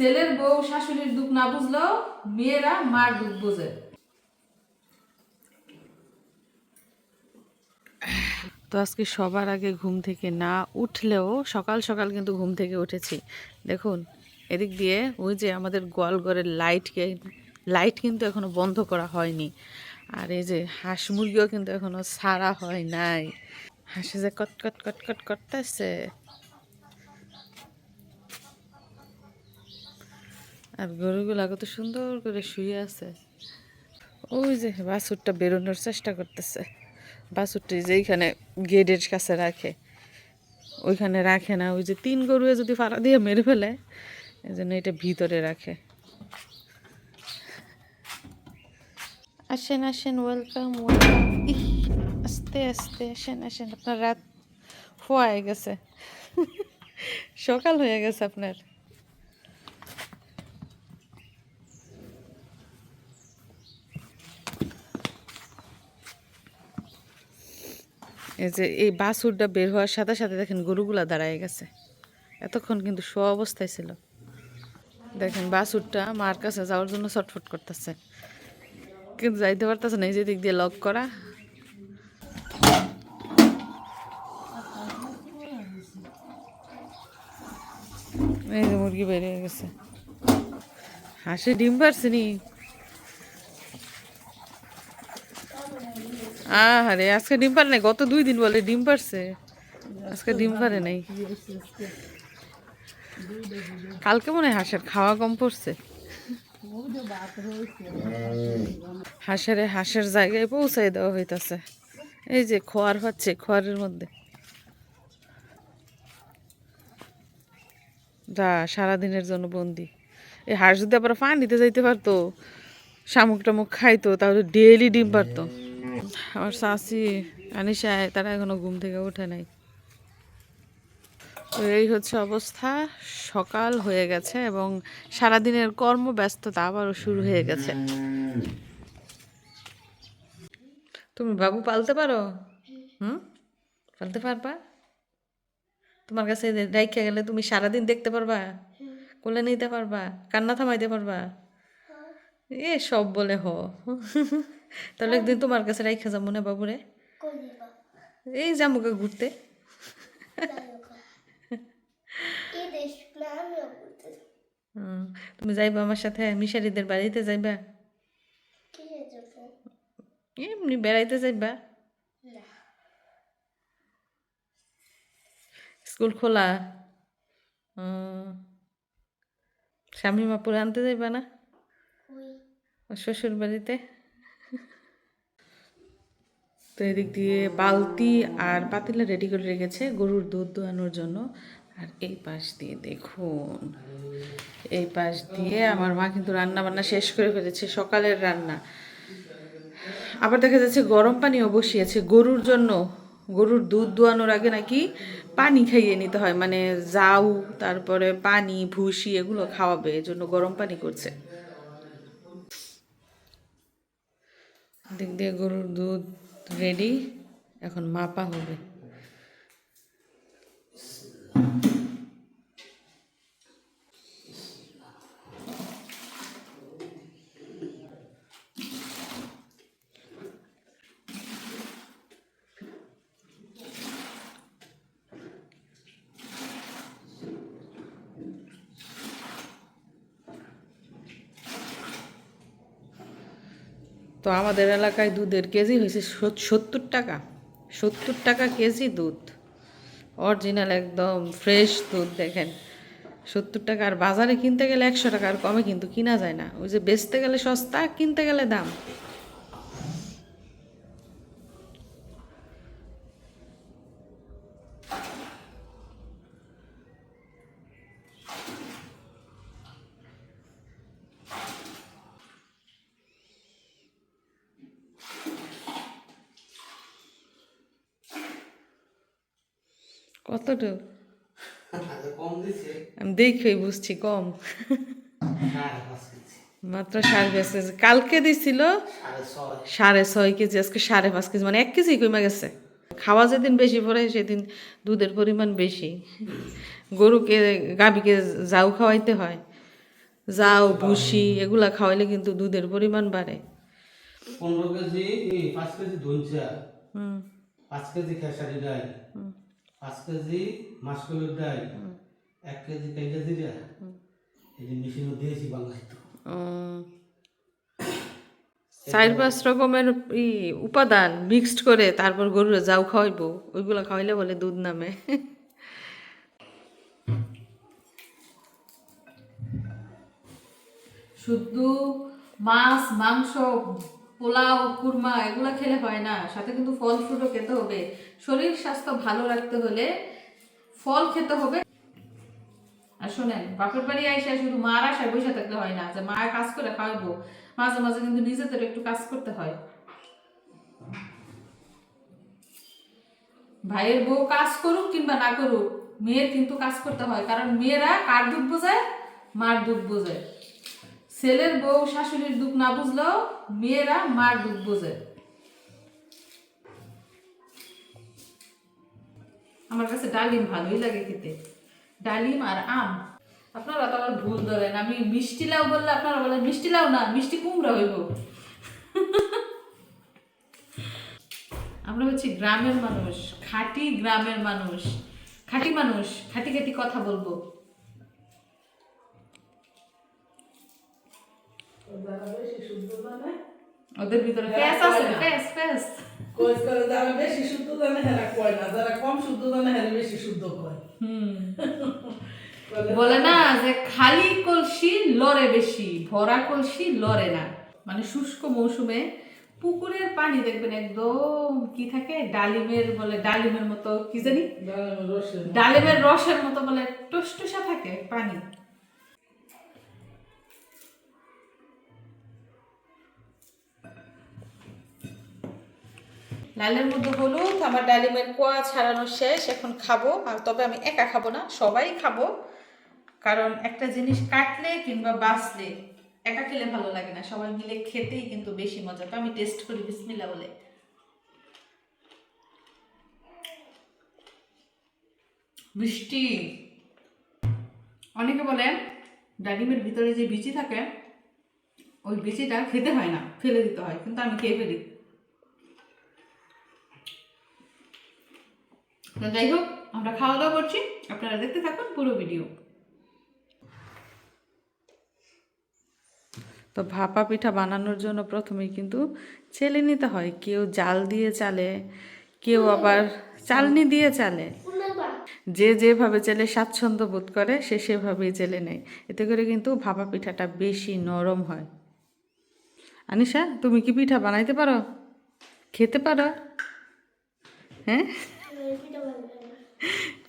ছেলের বউ, শাশুড়ির দুঃখ না বুঝলেও মেয়েরা মার দুঃখ বোঝে। তো আজকে সবার আগে ঘুম থেকে না উঠলেও সকাল সকাল কিন্তু ঘুম থেকে উঠেছি। দেখুন, এদিক দিয়ে ওই যে আমাদের গোয়ালঘরের লাইটকে লাইট কিন্তু এখনও বন্ধ করা হয়নি। আর এই যে হাঁস মুরগিও কিন্তু এখনও ছাড়া হয় নাই। হাঁসে যে কট কট কট কট করতেছে। আর গরুগুলো কত সুন্দর করে শুয়ে আছে। ওই যে বাছুরটা বেরোনোর চেষ্টা করতেছে। বাছুরটি যেইখানে গেটের কাছে রাখে, ওইখানে রাখে না। ওই যে তিন গরুয়ে যদি ফাড়া দিয়ে মেরে ফেলে এই জন্য এটা ভিতরে রাখে। আসেন আসেন ওয়েলকাম ওয়েলকাম আস্তে আস্তে, আসেন আসেন। আপনার রাত হয়ে গেছে। সকাল হয়ে গেছে আপনার। এই যে এই বাছুরটা বের হওয়ার সাথে সাথে দেখেন গরুগুলা দাঁড়ায় গেছে। এতক্ষণ কিন্তু শো অবস্থায় ছিল। দেখেন বাছুরটা মার কাছে যাওয়ার জন্য ছটফট করতেছে। কিন্তু যাইতে পারতেছে না, এই যে দিক দিয়ে লক করা। এই যে মুরগি বেরিয়ে গেছে। হাসি ডিম পারছে আরে আজকে ডিম পারে নাই, গত দুই দিন বলে ডিম পারছে আজকে ডিম পারে নাই। কালকে মনে হয় হাঁসের খাওয়া কম পড়ছে। হাঁসের হাঁসের জায়গায় পৌঁছাই দেওয়া হইতাছে। এই যে খোয়ার হচ্ছে, খোয়ারের মধ্যে। যা, সারাদিনের জন্য বন্দি। এই হাঁস যদি আবার পানিতে যাইতে পারতো শামুক টামুক খাইতো, তাহলে ডেইলি ডিম পারতো আমার শাশি আনিশায় তারা এখনও ঘুম থেকে ওঠে নাই। তো এই হচ্ছে অবস্থা। সকাল হয়ে গেছে এবং সারাদিনের কর্মব্যস্ততা আবারও শুরু হয়ে গেছে। তুমি বাবু পালতে পারো? হুম? পালতে পারবা? তোমার কাছে রাইখা গেলে তুমি সারাদিন দেখতে পারবা? কোলে নিতে পারবা? কান্না থামাইতে পারবা? এ সব বলে হ। তাহলে একদিন তোমার কাছে রাইখা যাব না বাবুরে? এই যামুকে ঘুরতে। তুমি যাইবা আমার সাথে? মিশারিদের বাড়িতে যাইবা? এমনি বেড়াইতে যাইবা? স্কুল খোলা? স্বামী মাপুরে আনতে যাইবা না? শ্বশুর বাড়িতে তো এদিক দিয়ে বালতি আর পাতিলা রেডি করে রেখেছে। গরুর দুধ দোয়ানোর জন্য। আর এই পাশ দিয়ে দেখুন, এই পাশ দিয়ে আমার মা কিন্তু রান্না বান্না শেষ করে ফেলেছে, সকালের রান্না। আবার দেখা যাচ্ছে গরম পানিও বসিয়েছে গরুর জন্য। গরুর দুধ দোয়ানোর আগে নাকি পানি খাইয়ে নিতে হয় মানে জাউ, তারপরে পানি, ভুসি এগুলো খাওয়াবে, এজন্য গরম পানি করছে। দিক দিয়ে গরুর দুধ রেডি এখন মাপা হবে। তো আমাদের এলাকায় দুধের কেজি হয়েছে সত্তর টাকা। সত্তর টাকা কেজি দুধ। অরিজিনাল একদম ফ্রেশ দুধ, দেখেন। সত্তর টাকা, আর বাজারে কিনতে গেলে একশো টাকা, আর কমে কিন্তু কিনা যায় না। ওই যে বেচতে গেলে সস্তা, কিনতে গেলে দাম। কতটুকু? আমি দেখেই বুঝছি কম। মাত্র সাড়ে পাঁচ কেজি। কালকে দিছিল সাড়ে ছয় কেজি আজকে সাড়ে পাঁচ কেজি মানে এক কেজি কমে গেছে। খাওয়া যেদিন বেশি পড়ে সেদিন দুধের পরিমাণ বেশি। গরুকে গাভীকে জাউ খাওয়াইতে হয়। যাও ভুসি এগুলা খাওয়াইলে কিন্তু দুধের পরিমাণ বাড়ে। পনেরো কেজি পাঁচ কেজি ধনচা। হুম। পাঁচ কেজি খেসারি ডাল পাঁচ কেজি মাসকলের ডাল এক কেজি জিরা এই যে মেশিনও দিয়েছি বাংলায় তো। চার পাঁচ রকমের ই উপাদান মিক্সড করে তারপর গরুর যাও খাওয়াইবো ওইগুলো খাওয়াইলে বলে দুধ নামে। শুদ্ধ মাছ মাংস পোলাও, কুরমা, এগুলো খেলে হয় না। সাথে কিন্তু ফল ফ্রুটও খেতে হবে। শরীর স্বাস্থ্য ভালো রাখতে হলে ফল খেতে হবে। আর শোনেন, বাপের বাড়ি আইসা শুধু মার আশায় বসে থাকলে হয় না, যে মা কাজ করে খাওয়াবো। মাঝে মাঝে কিন্তু নিজেদের একটু কাজ করতে হয়। ভাইয়ের বউ কাজ করুক কিংবা না করুক, মেয়ের কিন্তু কাজ করতে হয়, কারণ মেয়েরা কার দুঃখ বোঝায়? মার দুঃখ বোঝায়। ছেলের বউ, শাশুড়ির দুঃখ না বুঝলেও মেয়েরা মার দুঃখ বোঝে। আমার কাছে ডালিম ভালোই লাগে খেতে। ডালিম আর আম। আপনারা তো আবার ভুল ধরেন। আমি মিষ্টি লাউ বললে আপনারা বলেন, মিষ্টি লাউ না, মিষ্টি কুমড়া হইব। আমরা হচ্ছে গ্রামের মানুষ, খাঁটি গ্রামের মানুষ। খাঁটি মানুষ, খাঁটি খাঁটি কথা বলব। শুদ্ধ জানে। ওদের ভিতরে আছে করে যারা বেশি শুদ্ধ জানে হেরা কয় না। যারা কম শুদ্ধ জানে হেরা বেশি শুদ্ধ কয়। হুম। বলে, না যে খালি কলসি লড়ে বেশি ভরা কলসি লড়ে না। মানে শুষ্ক মৌসুমে পুকুরের পানি দেখবেন একদম কি থাকে? ডালিমের বলে ডালিমের মতো কি জানি? ডালিমের রসের ডালিমের রসের মতো বলে টুসটুসা থাকে পানি। লালের মধ্যে হলুদ, আমার ডালিমের কোয়া ছাড়ানো শেষ, এখন খাব। আর তবে আমি একা খাব না, সবাই খাব। কারণ একটা জিনিস কাটলে কিংবা বাঁচলে একা খেলে ভালো লাগে না। সবাই মিলে খেতেই কিন্তু বেশি মজা। তো আমি টেস্ট করি বিসমিল্লা বলে। মিষ্টি। অনেকে বলে ডালিমের ভিতরে যে বিচি থাকে, ওই বিচিটা খেতে হয় না, ফেলে দিতে হয়। কিন্তু আমি খেয়ে ফেলি। যাই হোক, আমরা খাওয়া দাওয়া করছি। আপনারা দেখতে থাকুন পুরো ভিডিও। তো ভাপা পিঠা বানানোর জন্য প্রথমেই কিন্তু চেলে নিতে হয়। কেউ জাল দিয়ে চালে, কেউ আবার চালনি দিয়ে চালে। যে যেভাবে চেলে স্বাচ্ছন্দ্য বোধ করে, সে সেভাবেই চেলে নেয়। এতে করে কিন্তু ভাপা পিঠাটা বেশি নরম হয়। আনিশা, তুমি কি পিঠা বানাইতে পারো? খেতে পারো? হ্যাঁ?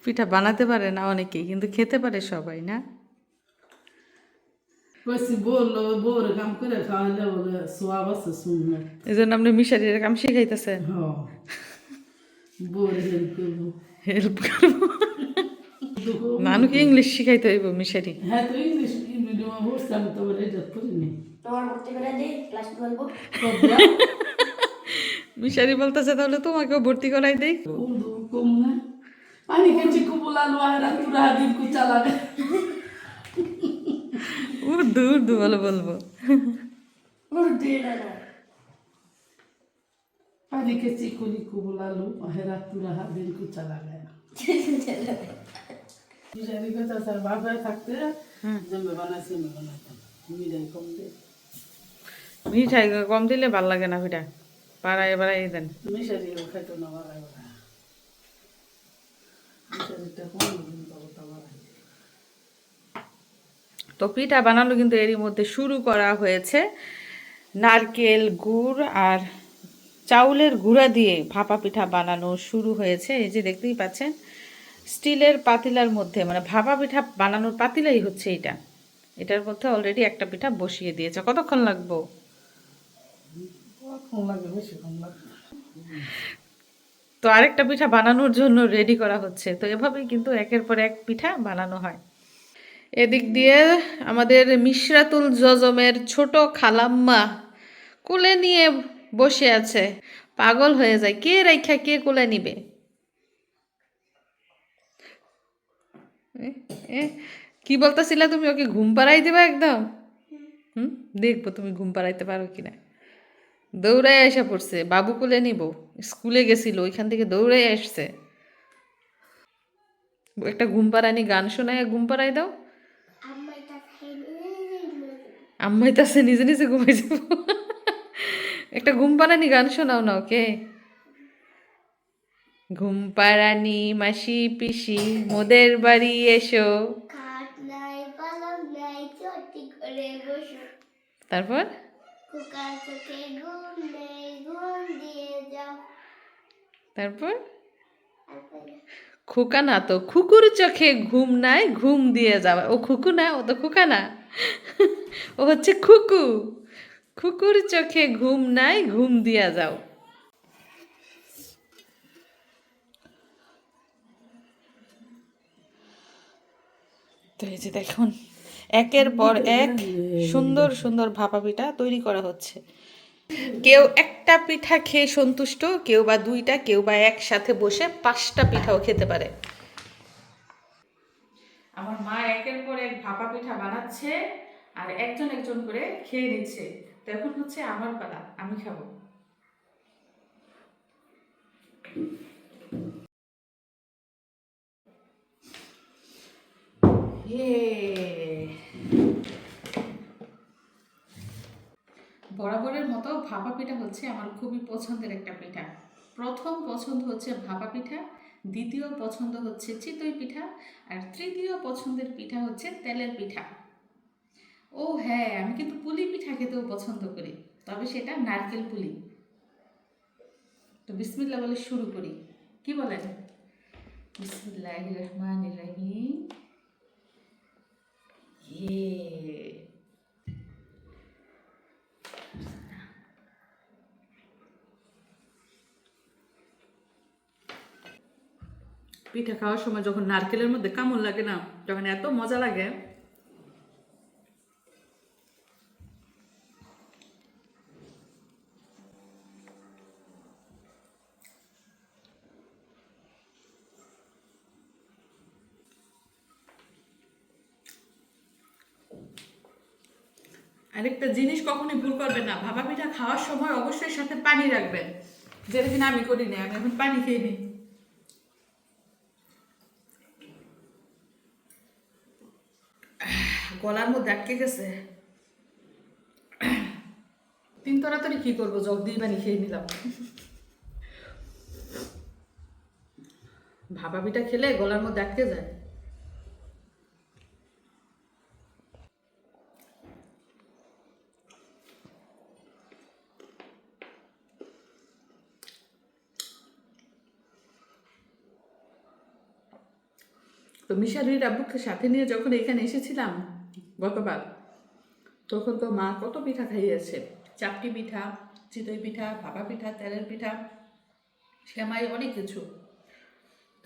পিঠা বানাতে পারে না অনেকেই কিন্তু খেতে পারে সবাই না? এই জন্য আপনি মিশারির কাম শিখাইতেছেন? হ। হেল্প করব। হেল্প করব? নানুকে ইংলিশ শিখাইতে হইব মিশারি। হ্যাঁ তো ইংলিশ তোমার ভর্তি করে দিই ক্লাস টুয়েলভ মিশারি বলতেছে, তাহলে তোমাকেও ভর্তি করাই দেই। উর্দু উর্দু বলে বলব। উর্দু না না পানি খেয়েছি কুলি কুবুলালু আহরা তুরা বিশারি কথা স্যার বাসায় থাকতে বানাইছি মিরাই কম মিঠাই কম দিলে ভালো লাগে না পিঠা বাড়াই বাড়াই দিন। তো পিঠা বানানো কিন্তু এরই মধ্যে শুরু করা হয়েছে। নারকেল গুড় আর চাউলের গুঁড়া দিয়ে ভাপা পিঠা বানানো শুরু হয়েছে। এই যে দেখতেই পাচ্ছেন স্টিলের পাতিলার মধ্যে মানে ভাপা পিঠা বানানোর পাতিলাই হচ্ছে এটা এটার মধ্যে অলরেডি একটা পিঠা বসিয়ে দিয়েছে। কতক্ষণ লাগবো কম লাগে বেশি কম লাগে তো আরেকটা পিঠা বানানোর জন্য রেডি করা হচ্ছে। তো এভাবেই কিন্তু একের পর এক পিঠা বানানো হয়। এদিক দিয়ে আমাদের মিশরাতুল জজমের ছোট খালাম্মা কোলে নিয়ে বসে আছে। পাগল হয়ে যায়। কে রেখা কে কুলে নিবে? কি বলতেছিলা তুমি? ওকে ঘুম পাড়াই দিবা একদম? হুম? দেখব তুমি ঘুম পাড়াইতে পারো কিনা। দৌড়াই এসে পড়ছে বাবু কোলে নিব। স্কুলে গেছিল ওইখান থেকে দৌড়াই আসছে। একটা ঘুম পাড়ানি গান শোনায় ঘুম পাড়াই দাও। আম্মাই তাছে নিজে নিজে ঘুমাই যাব। একটা ঘুম পাড়ানি গান শোনাও না ওকে। ঘুম পাড়ানি মাসি পিসি মোদের বাড়ি এসো। তারপর? কুকার চোখে ঘুম নেই ঘুম দিয়ে যাও। তারপর? তারপরে? খোকা না তো খুকুর চোখে ঘুম নাই ঘুম দিয়ে যাওয়া ও খুকু না ও তো খুকা না। ও হচ্ছে খুকু। খুকুর চোখে ঘুম নাই ঘুম দিয়া যাও। তো এই যে দেখুন একের পর এক সুন্দর সুন্দর ভাপা পিঠা তৈরি করা হচ্ছে। কেউ একটা পিঠা খেয়ে সন্তুষ্ট কেউ বা দুইটা কেউ বা একসাথে বসে পাঁচটা পিঠাও খেতে পারে। আমার মা একের পর এক ভাপা পিঠা বানাচ্ছে আর একজন একজন করে খেয়ে নিচ্ছে। তো এখন হচ্ছে আমার পালা আমি খাব। Yay! বরাবরের মতো ভাপা পিঠা হচ্ছে আমার খুবই পছন্দের একটা পিঠা। প্রথম পছন্দ হচ্ছে ভাপা পিঠা, দ্বিতীয় পছন্দ হচ্ছে চিতই পিঠা, আর তৃতীয় পছন্দের পিঠা হচ্ছে তেলের পিঠা। ও হ্যাঁ আমি কিন্তু পুলি পিঠা খেতেও পছন্দ করি, তবে সেটা নারকেল পুলি। তো বিসমিল্লা বলে শুরু করি। কি বলেন? বিসমিল্লাহ রহমান রহিম। ইয়ে। পিঠা খাওয়ার সময় যখন নারকেলের মধ্যে কামড় লাগে না, যখন এত মজা লাগে, আরেকটা জিনিস কখনই ভুল করবেন না। ভাপা পিঠা খাওয়ার সময় অবশ্যই সাথে পানি রাখবেন। যেটা আমি করি না আমি এখন পানি খেয়ে নিই। গলার মধ্যে আটকে গেছে। তিন তাড়াতাড়ি কি করব? জগ দিয়ে পানি খেয়ে নিলাম। ভাপা পিঠা খেলে গলার মধ্যে আটকে যায়। তো মিশারির আব্বুকে সাথে নিয়ে যখন এখানে এসেছিলাম গতবার তখন তো মা কত পিঠা খাইয়েছে? চাপটি পিঠা, চিতই পিঠা, ভাপা পিঠা, তেলের পিঠা শ্যামাই অনেক কিছু।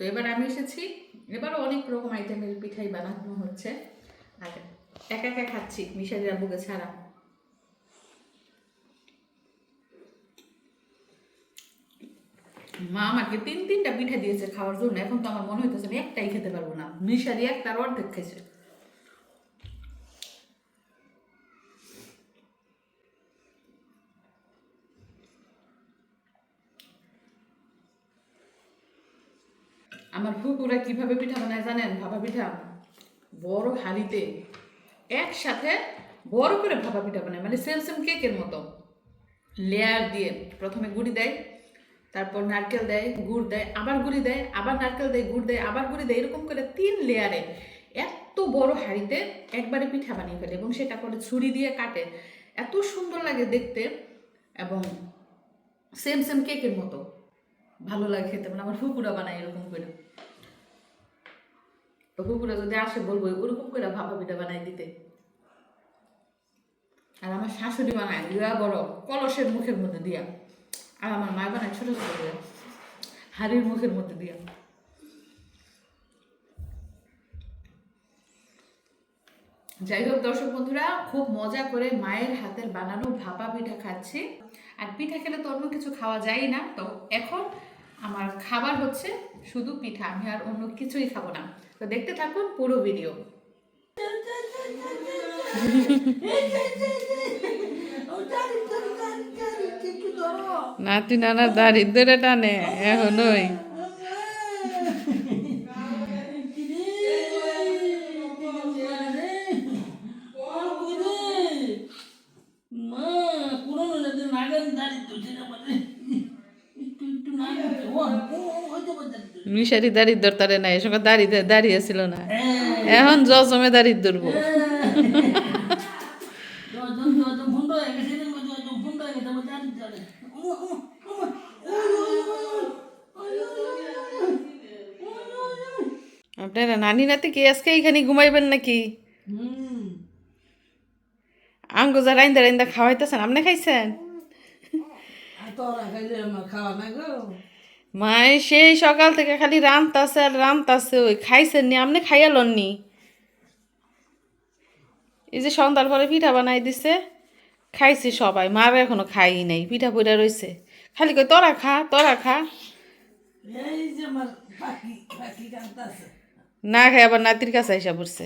তো এবার আমি এসেছি, এবারও অনেক রকম আইটেমের পিঠাই বানানো হচ্ছে। আর একা একা খাচ্ছি মিশারির আব্বুকে ছাড়া। মা আমাকে তিন তিনটা পিঠা দিয়েছে খাওয়ার জন্য। এখন তো আমার মনে হইতেছে আমি একটাই খেতে পারব না। মিশারি একটার অর্ধেক খেয়েছে আমার ফুকুরা কীভাবে পিঠা বানায় জানেন? ভাপা পিঠা। বড় হাঁড়িতে একসাথে বড় করে ভাপা পিঠা বানায় মানে সেম সেম কেকের মতো। লেয়ার দিয়ে প্রথমে গুড়ি দেয়, তারপর নারকেল দেয়, গুড় দেয়, আবার গুড়ি দেয়, আবার নারকেল দেয়, গুড় দেয়, আবার গুড়ি দেয়, এরকম করে তিন লেয়ারে এত বড় হাঁড়িতে একবারে পিঠা বানিয়ে ফেলে এবং সেটা করে ছুরি দিয়ে কাটে। এত সুন্দর লাগে দেখতে এবং সেম সেম কেকের মতো। ভালো লাগে খেতে মানে আমার ফুকুরা বানায় এরকম করে। তো ফুকুরা যদি আসে বলব, ওরকম করে ভাপা পিঠা বানাই দিতে। আর আমার শাশুড়ি বানায় দিয়া বড় কলসের মুখের মধ্যে দিয়া। আর আমার মা বানায় ছোট ছোট দিয়া হাড়ির মুখের মধ্যে দিয়া। যাই হোক দর্শক বন্ধুরা, খুব মজা করে মায়ের হাতের বানানো ভাপা পিঠা খাচ্ছি। আর পিঠা খেলে তো অন্য কিছু খাওয়া যায় না। তো এখন আমার খাবার হচ্ছে শুধু পিঠা, আমি আর অন্য কিছুই খাব না। তো দেখতে থাকুন পুরো ভিডিও। নাতি নানা দাড়ি ধরে টানে এখনই মা পুরনো যাদের নাগাল দাঁড়িয়ে তো সেটা মানে একটু একটু নাগাল ও ও হয়তো বাজার মিশারি দাড়ি ধরতারে না এসব দাড়ি দাঁড়িয়ে ছিল না। এখন ধরবো। আমার দাঁড়িয়ে ও আপনারা নানি নাতি কি আজকে এখানে ঘুমাইবেন নাকি? আঙ্গো যা রাইন্দা রাইন্দা খাওয়াইতেছেন আপনি খাইছেন? খাওয়া না গো। মায় সেই সকাল থেকে খালি রামতাছে আর রামতাছে ওই খাইছেন নি আপনি খাইয়া লননি। এই যে সন্ধ্যার পরে পিঠা বানাই দিছে খাইছি সবাই মার এখনও খাই নাই পিঠা পইরা রইছে। খালি কই তোরা খা তোরা খা। না খাই আবার নাতির কাছে আইসা পড়ছে।